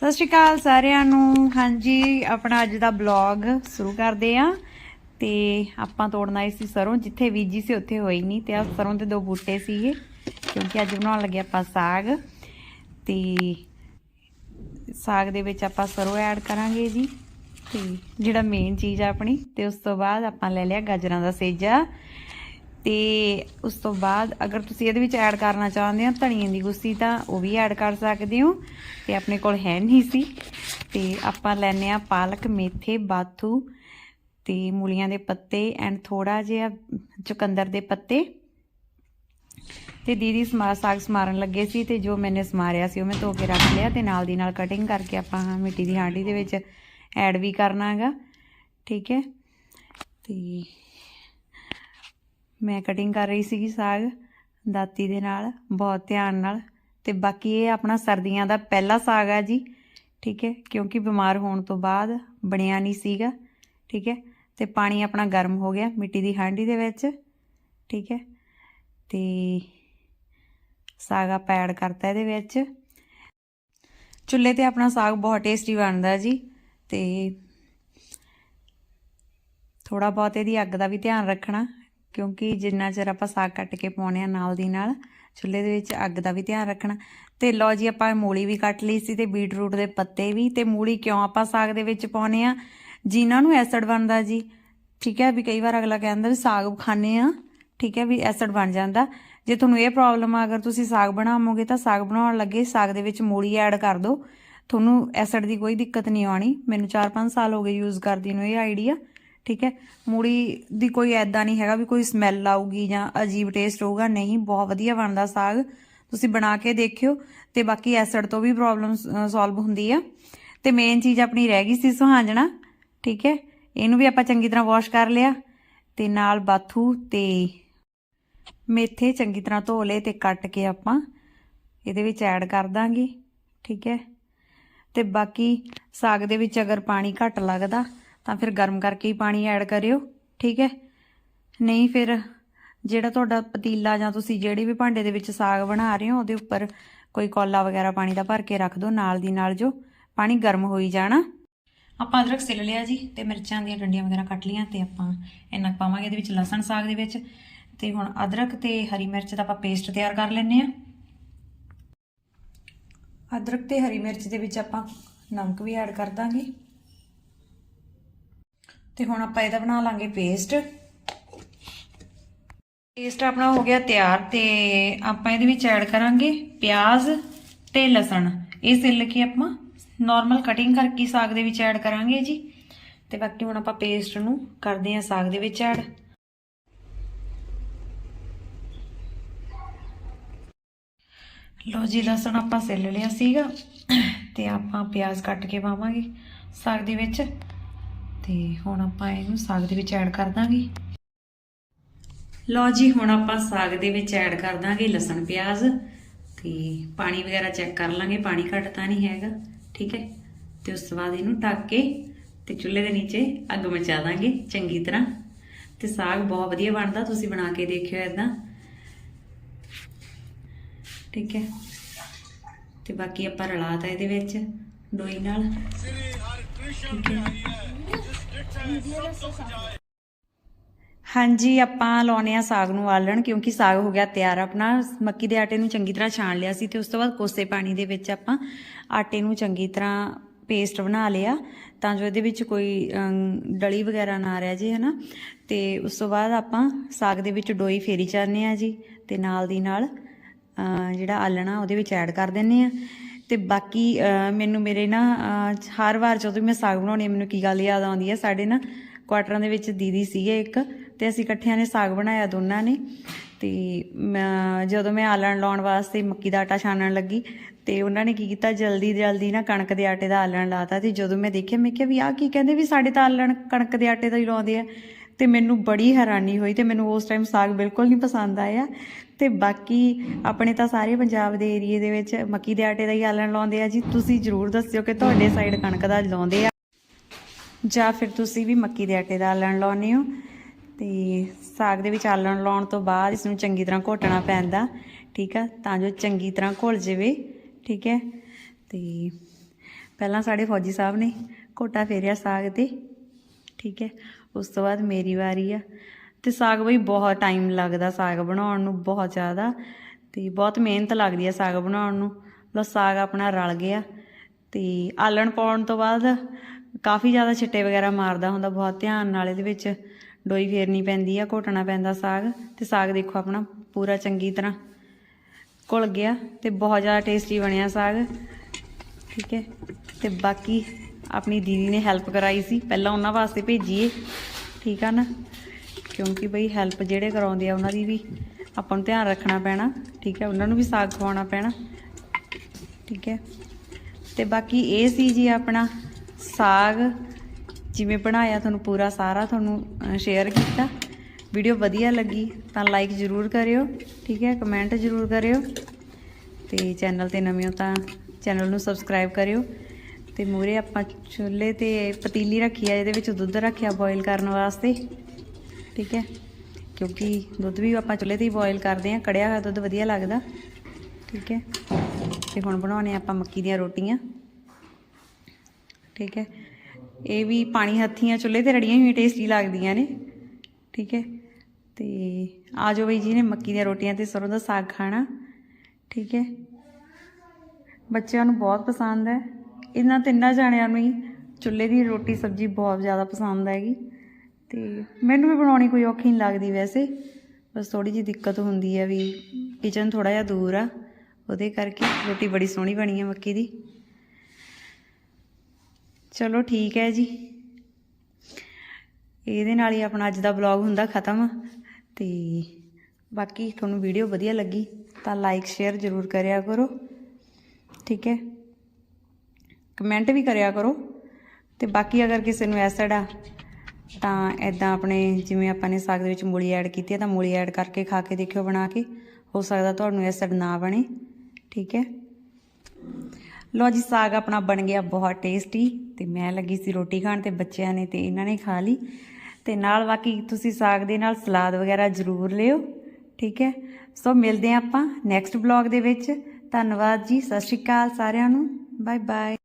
ਸਤਿ ਸ਼੍ਰੀ ਅਕਾਲ ਸਾਰਿਆਂ ਨੂੰ। ਹਾਂਜੀ, ਆਪਣਾ ਅੱਜ ਦਾ ਬਲੌਗ ਸ਼ੁਰੂ ਕਰਦੇ ਆਂ ਤੇ ਆਪਾਂ ਤੋੜਨ ਆਏ ਸੀ ਸਰੋਂ, ਜਿੱਥੇ ਬੀਜੀ ਸੀ ਉੱਥੇ ਹੋਈ ਨਹੀਂ। ਤੇ ਆ ਸਰੋਂ ਦੇ ਦੋ ਬੂਟੇ ਸੀਗੇ, ਕਿਉਂਕਿ ਅੱਜ ਬਣਾਉਣ ਲੱਗੇ ਆਪਾਂ ਸਾਗ। ਤੇ ਸਾਗ ਦੇ ਵਿੱਚ ਆਪਾਂ ਸਰੋਂ ਐਡ ਕਰਾਂਗੇ ਜੀ। ਤੇ ਜਿਹੜਾ ਮੇਨ ਚੀਜ਼ ਆ ਆਪਣੀ, ਤੇ ਉਸ ਤੋਂ ਬਾਅਦ ਆਪਾਂ ਲੈ ਲਿਆ ਗਾਜਰਾਂ ਦਾ ਸੇਜਾ। ਤੇ ਉਸ ਤੋਂ ਬਾਅਦ ਅਗਰ ਤੁਸੀਂ ਇਹਦੇ ਵਿੱਚ ਐਡ ਕਰਨਾ ਚਾਹੁੰਦੇ ਹੋ ਧਨੀਏ ਦੀ ਗੁੱਸੀ, ਤਾਂ ਉਹ ਵੀ ਐਡ ਕਰ ਸਕਦੇ ਹੋ ਤੇ ਆਪਣੇ ਕੋਲ ਹੈ ਨਹੀਂ ਸੀ। ਤੇ ਆਪਾਂ ਲੈਨੇ ਆ ਪਾਲਕ, ਮੇਥੇ, ਬਾਥੂ ਤੇ ਮੂਲੀਆਂ ਦੇ ਪੱਤੇ ਐਂਡ ਥੋੜਾ ਜਿਹਾ ਚੁਕੰਦਰ ਦੇ ਪੱਤੇ। ਤੇ ਦੀਦੀ ਸਮਾ, ਸਾਗ ਸਮਾਰਨ ਲੱਗੇ ਸੀ ਤੇ ਜੋ ਮੈਨੇ ਸਮਾਰਿਆ ਸੀ ਉਹ ਮੈਂ ਧੋ ਕੇ ਰੱਖ ਲਿਆ ਤੇ ਨਾਲ ਦੀ ਨਾਲ ਕਟਿੰਗ ਕਰਕੇ ਆਪਾਂ ਮਿੱਟੀ ਦੀ ਹਾਂਡੀ ਦੇ ਵਿੱਚ ਐਡ ਵੀ ਕਰਨਾ ਹੈਗਾ। ਠੀਕ ਹੈ? ਤੇ ਮੈਂ ਕਟਿੰਗ ਕਰ ਰਹੀ ਸੀਗੀ ਸਾਗ ਦਾਤੀ ਦੇ ਨਾਲ, ਬਹੁਤ ਧਿਆਨ ਨਾਲ। ਤੇ ਬਾਕੀ ਇਹ ਆਪਣਾ ਸਰਦੀਆਂ ਦਾ ਪਹਿਲਾ ਸਾਗ ਆ ਜੀ, ਠੀਕ ਹੈ? ਕਿਉਂਕਿ ਬਿਮਾਰ ਹੋਣ ਤੋਂ ਬਾਅਦ ਬਣਿਆ ਨਹੀਂ ਸੀਗਾ, ਠੀਕ ਹੈ? ਤੇ ਪਾਣੀ ਆਪਣਾ ਗਰਮ ਹੋ ਗਿਆ ਮਿੱਟੀ ਦੀ ਹਾਂਡੀ ਦੇ ਵਿੱਚ, ਠੀਕ ਹੈ? ਤੇ ਸਾਗ ਆਪਾਂ ਐਡ ਕਰਤਾ ਇਹਦੇ ਵਿੱਚ। ਚੁੱਲ੍ਹੇ ਤੇ ਆਪਣਾ ਸਾਗ ਬਹੁਤ ਟੇਸਟੀ ਬਣਦਾ ਜੀ, ਤੇ ਥੋੜਾ ਬਹੁਤ ਇਹਦੀ ਅੱਗ ਦਾ ਵੀ ਧਿਆਨ ਰੱਖਣਾ। ਕਿਉਂਕਿ ਜਿੰਨਾ ਚਿਰ ਆਪਾਂ ਸਾਗ ਕੱਟ ਕੇ ਪਾਉਣੇ ਆ ਨਾਲ ਦੀ ਨਾਲ, ਚੁੱਲ੍ਹੇ ਦੇ ਵਿੱਚ ਅੱਗ ਦਾ ਵੀ ਧਿਆਨ ਰੱਖਣਾ। ਤੇ ਲਓ ਜੀ, ਆਪਾਂ ਮੂਲੀ ਵੀ ਕੱਟ ਲਈ ਸੀ ਤੇ ਬੀਟਰੂਟ ਦੇ ਪੱਤੇ ਵੀ ਤੇ ਮੂਲੀ ਕਿਉਂ ਆਪਾਂ ਸਾਗ ਦੇ ਵਿੱਚ ਪਾਉਣੇ ਆ? ਜਿਨ੍ਹਾਂ ਨੂੰ ਐਸਿਡ ਬਣਦਾ ਜੀ, ਠੀਕ ਹੈ ਵੀ ਕਈ ਵਾਰ ਅਗਲਾ ਕਹਿੰਦਾ ਵੀ ਸਾਗ ਖਾਣੇ ਆ, ਠੀਕ ਹੈ ਵੀ ਐਸਿਡ ਬਣ ਜਾਂਦਾ। ਜੇ ਤੁਹਾਨੂੰ ਇਹ ਪ੍ਰੋਬਲਮ ਆ, ਅਗਰ ਤੁਸੀਂ ਸਾਗ ਬਣਾਵੋਗੇ ਤਾਂ ਸਾਗ ਬਣਾਉਣ ਲੱਗੇ, ਸਾਗ ਦੇ ਵਿੱਚ ਮੂਲੀ ਐਡ ਕਰ ਦਿਓ। ਤੁਹਾਨੂੰ ਐਸਿਡ ਦੀ ਕੋਈ ਦਿੱਕਤ ਨਹੀਂ ਆਉਣੀ। ਮੈਨੂੰ 4-5 ਸਾਲ ਹੋ ਗਏ ਯੂਜ਼ ਕਰਦੀ ਨੂੰ ਇਹ ਆਈਡੀਆ ਠੀਕ ਹੈ? ਮੂੜੀ ਦੀ ਕੋਈ ਐਦਾਂ ਨਹੀਂ ਹੈਗਾ ਵੀ ਕੋਈ ਸਮੈਲ ਆਊਗੀ ਜਾਂ ਅਜੀਬ ਟੇਸਟ ਹੋਊਗਾ। ਨਹੀਂ, ਬਹੁਤ ਵਧੀਆ ਬਣਦਾ ਸਾਗ। ਤੁਸੀਂ ਬਣਾ ਕੇ ਦੇਖਿਓ ਤੇ ਬਾਕੀ ਐਸਿਡ ਤੋਂ ਵੀ ਪ੍ਰੋਬਲਮ ਸੋਲਵ ਹੁੰਦੀ ਆ। ਤੇ ਮੇਨ ਚੀਜ਼ ਆਪਣੀ ਰਹਿ ਗਈ ਸੀ ਸੁਹਾਂਜਣਾ, ਠੀਕ ਹੈ? ਇਹਨੂੰ ਵੀ ਆਪਾਂ ਚੰਗੀ ਤਰ੍ਹਾਂ ਵਾਸ਼ ਕਰ ਲਿਆ ਤੇ ਨਾਲ ਬਾਥੂ ਤੇ ਮੇਥੇ ਚੰਗੀ ਤਰ੍ਹਾਂ ਧੋ ਲਏ ਤੇ ਕੱਟ ਕੇ ਆਪਾਂ ਇਹਦੇ ਵਿੱਚ ਐਡ ਕਰ ਦਾਂਗੇ, ਠੀਕ ਹੈ? ਤੇ ਬਾਕੀ ਸਾਗ ਦੇ ਵਿੱਚ ਅਗਰ ਪਾਣੀ ਘੱਟ ਲੱਗਦਾ ਤਾਂ ਫਿਰ ਗਰਮ ਕਰਕੇ ਹੀ ਪਾਣੀ ਐਡ ਕਰਿਓ, ਠੀਕ ਹੈ? ਨਹੀਂ ਫਿਰ ਜਿਹੜਾ ਤੁਹਾਡਾ ਪਤੀਲਾ ਜਾਂ ਤੁਸੀਂ ਜਿਹੜੇ ਵੀ ਭਾਂਡੇ ਦੇ ਵਿੱਚ ਸਾਗ ਬਣਾ ਰਹੇ ਹੋ, ਉਹਦੇ ਉੱਪਰ ਕੋਈ ਕੌਲਾ ਵਗੈਰਾ ਪਾਣੀ ਦਾ ਭਰ ਕੇ ਰੱਖ ਦਿਓ, ਨਾਲ ਦੀ ਨਾਲ ਜੋ ਪਾਣੀ ਗਰਮ ਹੋਈ ਜਾਣਾ। ਆਪਾਂ ਅਦਰਕ ਸਿਲ ਲਿਆ ਜੀ ਤੇ ਮਿਰਚਾਂ ਦੀਆਂ ਡੰਡੀਆਂ ਵਗੈਰਾ ਕੱਟ ਲੀਆਂ ਤੇ ਆਪਾਂ ਇੰਨਾ ਕੁ ਪਾਵਾਂਗੇ ਇਹਦੇ ਵਿੱਚ ਲਸਣ ਸਾਗ ਦੇ ਵਿੱਚ ਤੇ ਹੁਣ ਅਦਰਕ ਤੇ ਹਰੀ ਮਿਰਚ ਦਾ ਆਪਾਂ ਪੇਸਟ ਤਿਆਰ ਕਰ ਲੈਨੇ ਆ ਅਦਰਕ ਤੇ ਹਰੀ ਮਿਰਚ ਦੇ ਵਿੱਚ ਆਪਾਂ ਨਮਕ ਵੀ ਐਡ ਕਰ ਦਾਂਗੇ। ਤੇ ਹੁਣ ਆਪਾਂ ਇਹਦਾ ਬਣਾ ਲਾਂਗੇ ਪੇਸਟ ਪੇਸਟ ਆਪਣਾ ਹੋ ਗਿਆ ਤਿਆਰ ਤੇ ਆਪਾਂ ਇਹਦੇ ਵਿੱਚ ਐਡ ਕਰਾਂਗੇ ਪਿਆਜ਼ ਤੇ ਲਸਣ। ਇਹ ਸਿੱਲ ਕੇ ਆਪਾਂ ਨਾਰਮਲ ਕਟਿੰਗ ਕਰਕੇ ਸਾਗ ਦੇ ਵਿੱਚ ਐਡ ਕਰਾਂਗੇ ਜੀ। ਤੇ ਬਾਕੀ ਹੁਣ ਆਪਾਂ ਪੇਸਟ ਨੂੰ ਕਰਦੇ ਹਾਂ ਸਾਗ ਦੇ ਵਿੱਚ ਐਡ ਲੋ ਜੀ, ਲਸਣ ਆਪਾਂ ਸਿੱਲ ਲਿਆ ਸੀਗਾ ਤੇ ਆਪਾਂ ਪਿਆਜ਼ ਕੱਟ ਕੇ ਪਾਵਾਂਗੇ ਸਾਗ ਦੇ ਵਿੱਚ। ਤੇ ਹੁਣ ਆਪਾਂ ਇਹਨੂੰ ਸਾਗ ਦੇ ਵਿੱਚ ਐਡ ਕਰ ਦਾਂਗੇ। ਲਓ ਜੀ, ਹੁਣ ਆਪਾਂ ਸਾਗ ਦੇ ਵਿੱਚ ਐਡ ਕਰ ਦਾਂਗੇ ਲਸਣ, ਪਿਆਜ਼ ਤੇ ਪਾਣੀ ਵਗੈਰਾ ਚੈੱਕ ਕਰ ਲਾਂਗੇ, ਪਾਣੀ ਘੱਟ ਤਾਂ ਨਹੀਂ ਹੈਗਾ, ਠੀਕ ਹੈ? ਤੇ ਉਸ ਤੋਂ ਬਾਅਦ ਇਹਨੂੰ ਢੱਕ ਕੇ ਤੇ ਚੁੱਲ੍ਹੇ ਦੇ ਨੀਚੇ ਅੱਗ ਮਚਾ ਦਾਂਗੇ, ਚੰਗੀ ਤਰ੍ਹਾਂ। ਤੇ ਸਾਗ ਬਹੁਤ ਵਧੀਆ ਬਣਦਾ, ਤੁਸੀਂ ਬਣਾ ਕੇ ਦੇਖਿਓ ਇਦਾਂ ਠੀਕ ਹੈ? ਤੇ ਬਾਕੀ ਆਪਾਂ ਰਲਾ ਤਾ ਇਹਦੇ ਵਿੱਚ, ਡੋਈ ਨਾਲ। ਹਾਂਜੀ, ਆਪਾਂ ਲਾਉਨੇ ਆ ਸਾਗ ਨੂੰ ਆਲਣ ਕਿਉਂਕਿ ਸਾਗ ਹੋ ਗਿਆ ਤਿਆਰ। ਆਪਣਾ ਮੱਕੀ ਦੇ ਆਟੇ ਨੂੰ ਚੰਗੀ ਤਰ੍ਹਾਂ ਛਾਣ ਲਿਆ ਸੀ ਤੇ ਉਸ ਤੋਂ ਬਾਅਦ ਕੋਸੇ ਪਾਣੀ ਦੇ ਵਿੱਚ ਆਪਾਂ ਆਟੇ ਨੂੰ ਚੰਗੀ ਤਰ੍ਹਾਂ ਪੇਸਟ ਬਣਾ ਲਿਆ ਤਾਂ ਜੋ ਇਹਦੇ ਵਿੱਚ ਕੋਈ ਡਲੀ ਵਗੈਰਾ ਨਾ ਰਹਿ ਜੇ, ਹਨਾ? ਤੇ ਉਸ ਤੋਂ ਬਾਅਦ ਆਪਾਂ ਸਾਗ ਦੇ ਵਿੱਚ ਡੋਈ ਫੇਰੀ ਚਾਰਨੇ ਆ ਜੀ ਤੇ ਨਾਲ ਦੀ ਨਾਲ ਜਿਹੜਾ ਆਲਣਾ ਉਹਦੇ ਵਿੱਚ ਐਡ ਕਰ ਦਿੰਨੇ ਆ। ਤੇ ਬਾਕੀ ਮੈਨੂੰ ਮੇਰੇ ਨਾ ਹਰ ਵਾਰ ਜਦੋਂ ਮੈਂ ਸਾਗ ਬਣਾਉਣੀ ਮੈਨੂੰ ਕੀ ਗੱਲ ਯਾਦ ਆਉਂਦੀ ਹੈ ਸਾਡੇ ਨਾ ਕੁਆਟਰਾਂ ਦੇ ਵਿੱਚ ਦੀਦੀ ਸੀਗੇ ਇੱਕ, ਤੇ ਅਸੀਂ ਇਕੱਠਿਆਂ ਨੇ ਸਾਗ ਬਣਾਇਆ ਦੋਨਾਂ ਨੇ। ਤੇ ਮੈਂ- ਜਦੋਂ ਮੈਂ ਆਲਣ ਲਾਉਣ ਵਾਸਤੇ ਮੱਕੀ ਦਾ ਆਟਾ ਛਾਣਨ ਲੱਗੀ, ਤੇ ਉਹਨਾਂ ਨੇ ਕੀ ਕੀਤਾ, ਜਲਦੀ ਜਲਦੀ ਨਾ ਕਣਕ ਦੇ ਆਟੇ ਦਾ ਆਲਣ ਲਾਤਾ, ਤੇ ਜਦੋਂ ਮੈਂ ਦੇਖਿਆ, ਮੈਂ ਕਿਹਾ ਵੀ ਆਹ ਕੀ ਕਹਿੰਦੇ ਵੀ ਸਾਡੇ ਤਾਂ ਆਲਣ ਕਣਕ ਦੇ ਆਟੇ ਦਾ ਹੀ ਲਾਉਂਦੇ ਆ। ਤੇ ਮੈਨੂੰ ਬੜੀ ਹੈਰਾਨੀ ਹੋਈ, ਤੇ ਮੈਨੂੰ ਉਸ ਟਾਈਮ ਸਾਗ ਬਿਲਕੁਲ ਨਹੀਂ ਪਸੰਦ ਆਇਆ। ਤੇ ਬਾਕੀ ਆਪਣੇ ਤਾਂ ਸਾਰੇ ਪੰਜਾਬ ਦੇ ਏਰੀਏ ਦੇ ਵਿੱਚ ਮੱਕੀ ਦੇ ਆਟੇ ਦਾ ਹੀ ਆਲਣ ਲਾਉਂਦੇ ਆ ਜੀ। ਤੁਸੀਂ ਜਰੂਰ ਦੱਸਿਓ ਕਿ ਤੁਹਾਡੇ ਸਾਈਡ ਕਣਕ ਦਾ ਲਾਉਂਦੇ ਆ ਜਾਂ ਫਿਰ ਤੁਸੀਂ ਵੀ ਮੱਕੀ ਦੇ ਆਟੇ ਦਾ ਆਲਣ ਲਾਉਂਦੇ ਹੋ। ਤੇ ਸਾਗ ਦੇ ਵਿੱਚ ਆਲਣ ਲਾਉਣ ਤੋਂ ਬਾਅਦ ਇਸ ਨੂੰ ਚੰਗੀ ਤਰ੍ਹਾਂ ਘੋਟਣਾ ਪੈਂਦਾ, ਠੀਕ ਆ? ਤਾਂ ਜੋ ਚੰਗੀ ਤਰ੍ਹਾਂ ਘੁਲ ਜਾਵੇ, ਠੀਕ ਹੈ? ਤੇ ਪਹਿਲਾਂ ਸਾਡੇ ਫੌਜੀ ਸਾਹਿਬ ਨੇ ਘੋਟਾ ਫੇਰਿਆ ਸਾਗ ਤੇ, ਠੀਕ ਹੈ? ਉਸ ਤੋਂ ਬਾਅਦ ਮੇਰੀ ਵਾਰੀ ਆ। ਤੇ ਸਾਗ ਬਈ ਬਹੁਤ ਟਾਈਮ ਲੱਗਦਾ ਸਾਗ ਬਣਾਉਣ ਨੂੰ, ਬਹੁਤ ਜ਼ਿਆਦਾ। ਤੇ ਬਹੁਤ ਮਿਹਨਤ ਲੱਗਦੀ ਆ ਸਾਗ ਬਣਾਉਣ ਨੂੰ। ਲੋ ਸਾਗ ਆਪਣਾ ਰਲ ਗਿਆ ਤੇ ਆਲਣ ਪਾਉਣ ਤੋਂ ਬਾਅਦ ਕਾਫੀ ਜ਼ਿਆਦਾ ਛਿੱਟੇ ਵਗੈਰਾ ਮਾਰਦਾ ਹੁੰਦਾ ਬਹੁਤ ਧਿਆਨ ਨਾਲ, ਇਹਦੇ ਵਿੱਚ ਡੋਈ ਫੇਰਨੀ ਪੈਂਦੀ ਆ, ਘੋਟਣਾ ਪੈਂਦਾ ਸਾਗ। ਤੇ ਸਾਗ ਦੇਖੋ ਆਪਣਾ ਪੂਰਾ ਚੰਗੀ ਤਰ੍ਹਾਂ ਘੁਲ ਗਿਆ ਤੇ ਬਹੁਤ ਜ਼ਿਆਦਾ ਟੇਸਟੀ ਬਣਿਆ ਸਾਗ। ਠੀਕ ਹੈ? ਤੇ ਬਾਕੀ ਆਪਣੀ ਦੀਦੀ ਨੇ ਹੈਲਪ ਕਰਾਈ ਸੀ, ਪਹਿਲਾਂ ਉਹਨਾਂ ਵਾਸਤੇ ਭੇਜੀਏ। ਠੀਕ ਆ ਨਾ? ਕਿਉਂਕਿ ਬਈ ਹੈਲਪ ਜਿਹੜੇ ਕਰਾਉਂਦੇ ਆ ਉਹਨਾਂ ਦੀ ਵੀ ਆਪਾਂ ਨੂੰ ਧਿਆਨ ਰੱਖਣਾ ਪੈਣਾ, ਠੀਕ ਹੈ, ਉਹਨਾਂ ਨੂੰ ਵੀ ਸਾਗ ਖਵਾਉਣਾ ਪੈਣਾ, ਠੀਕ ਹੈ। ਤੇ ਬਾਕੀ ਇਹ ਸੀ ਜੀ ਆਪਣਾ ਸਾਗ, ਜਿਵੇਂ ਬਣਾਇਆ ਤੁਹਾਨੂੰ ਪੂਰਾ ਸਾਰਾ ਤੁਹਾਨੂੰ ਸ਼ੇਅਰ ਕੀਤਾ। ਵੀਡੀਓ ਵਧੀਆ ਲੱਗੀ ਤਾਂ ਲਾਈਕ ਜ਼ਰੂਰ ਕਰਿਓ, ਠੀਕ ਹੈ ਕਮੈਂਟ ਜ਼ਰੂਰ ਕਰਿਓ। ਤੇ ਚੈਨਲ ਤੇ ਨਵੇਂ ਹੋ ਤਾਂ ਚੈਨਲ ਨੂੰ ਸਬਸਕ੍ਰਾਈਬ ਕਰਿਓ। ਤੇ ਮੂਰੇ ਆਪਾਂ ਚੁੱਲ੍ਹੇ ਤੇ ਪਤੀਲੀ ਰੱਖੀ ਆ, ਇਹਦੇ ਵਿੱਚ ਦੁੱਧ ਰੱਖਿਆ ਬੋਇਲ ਕਰਨ ਵਾਸਤੇ। ਠੀਕ ਹੈ? ਕਿਉਂਕਿ ਦੁੱਧ ਵੀ ਆਪਾਂ ਚੁੱਲ੍ਹੇ ਤੇ ਹੀ ਬੋਇਲ ਕਰਦੇ ਆ ਕੜਿਆ ਹੋਇਆ ਦੁੱਧ ਵਧੀਆ ਲੱਗਦਾ। ਠੀਕ ਹੈ? ਤੇ ਹੁਣ ਬਣਾਉਣੇ ਆਪਾਂ ਮੱਕੀ ਦੀਆਂ ਰੋਟੀਆਂ। ਠੀਕ ਹੈ? ਇਹ ਵੀ ਪਾਣੀ ਹੱਥੀਆਂ ਚੁੱਲ੍ਹੇ ਤੇ ਰੜੀਆਂ ਹੋਈਆਂ ਟੇਸਟੀ ਲੱਗਦੀਆਂ ਨੇ। ਠੀਕ ਹੈ? ਤੇ ਆ ਜਾਓ ਬਈ ਜੀ ਨੇ ਮੱਕੀ ਦੀਆਂ ਰੋਟੀਆਂ ਤੇ ਸਰੋਂ ਦਾ ਸਾਗ ਖਾਣਾ। ਠੀਕ ਹੈ? ਬੱਚਿਆਂ ਨੂੰ ਬਹੁਤ ਪਸੰਦ ਹੈ। ਇਹਨਾਂ ਤਿੰਨਾਂ ਜਾਣਿਆਂ ਨੂੰ ਹੀ ਚੁੱਲ੍ਹੇ ਦੀ ਰੋਟੀ ਸਬਜ਼ੀ ਬਹੁਤ ਜ਼ਿਆਦਾ ਪਸੰਦ ਹੈਗੀ। ਤੇ ਮੈਨੂੰ ਵੀ ਬਣਾਉਣੀ ਕੋਈ ਔਖੀ ਨਹੀਂ ਲੱਗਦੀ ਵੈਸੇ। ਬਸ ਥੋੜੀ ਜਿਹੀ ਦਿੱਕਤ ਹੁੰਦੀ ਹੈ ਵੀ ਕਿਚਨ ਥੋੜਾ ਜਿਹਾ ਦੂਰ ਆ, ਉਹਦੇ ਕਰਕੇ ਰੋਟੀ ਬੜੀ ਸੋਹਣੀ ਬਣੀ ਹੈ ਮੱਕੀ ਦੀ। ਚਲੋ ਠੀਕ ਹੈ ਜੀ। ਇਹਦੇ ਨਾਲ ਹੀ ਆਪਣਾ ਅੱਜ ਦਾ ਵਲੌਗ ਹੁੰਦਾ ਖਤਮ। ਤੇ ਬਾਕੀ ਤੁਹਾਨੂੰ ਵੀਡੀਓ ਵਧੀਆ ਲੱਗੀ ਤਾਂ ਲਾਈਕ ਸ਼ੇਅਰ ਜ਼ਰੂਰ ਕਰਿਆ ਕਰੋ। ਠੀਕ ਹੈ? ਕਮੈਂਟ ਵੀ ਕਰਿਆ ਕਰੋ। ਤੇ ਬਾਕੀ ਅਗਰ ਕਿਸੇ ਨੂੰ ਐਸਿਡ ਆ ਤਾਂ ਐਦਾਂ ਆਪਣੇ ਜਿਵੇਂ ਆਪਾਂ ਨੇ ਸਾਗ ਦੇ ਵਿੱਚ ਮੂਲੀ ਐਡ ਕੀਤੀ ਹੈ ਤਾਂ ਮੂਲੀ ਐਡ ਕਰਕੇ ਖਾ ਕੇ ਦੇਖਿਓ ਬਣਾ ਕੇ। ਹੋ ਸਕਦਾ ਤੁਹਾਨੂੰ ਐਸਿਡ ਨਾ ਬਣੇ। ਠੀਕ ਹੈ? ਲੋ ਜੀ, ਸਾਗ ਆਪਣਾ ਬਣ ਗਿਆ ਬਹੁਤ ਟੇਸਟੀ ਤੇ ਮੈਂ ਲੱਗੀ ਸੀ ਰੋਟੀ ਖਾਣ ਤੇ ਬੱਚਿਆਂ ਨੇ ਤੇ ਇਹਨਾਂ ਨੇ ਖਾ ਲਈ। ਤੇ ਨਾਲ ਬਾਕੀ ਤੁਸੀਂ ਸਾਗ ਦੇ ਨਾਲ ਸਲਾਦ ਵਗੈਰਾ ਜ਼ਰੂਰ ਲਿਓ। ਠੀਕ ਹੈ? ਸੋ ਮਿਲਦੇ ਹਾਂ ਆਪਾਂ ਨੈਕਸਟ ਬਲੌਗ ਦੇ ਵਿੱਚ। ਧੰਨਵਾਦ ਜੀ, ਸਤਿ ਸ਼੍ਰੀ ਅਕਾਲ ਸਾਰਿਆਂ ਨੂੰ। Bye bye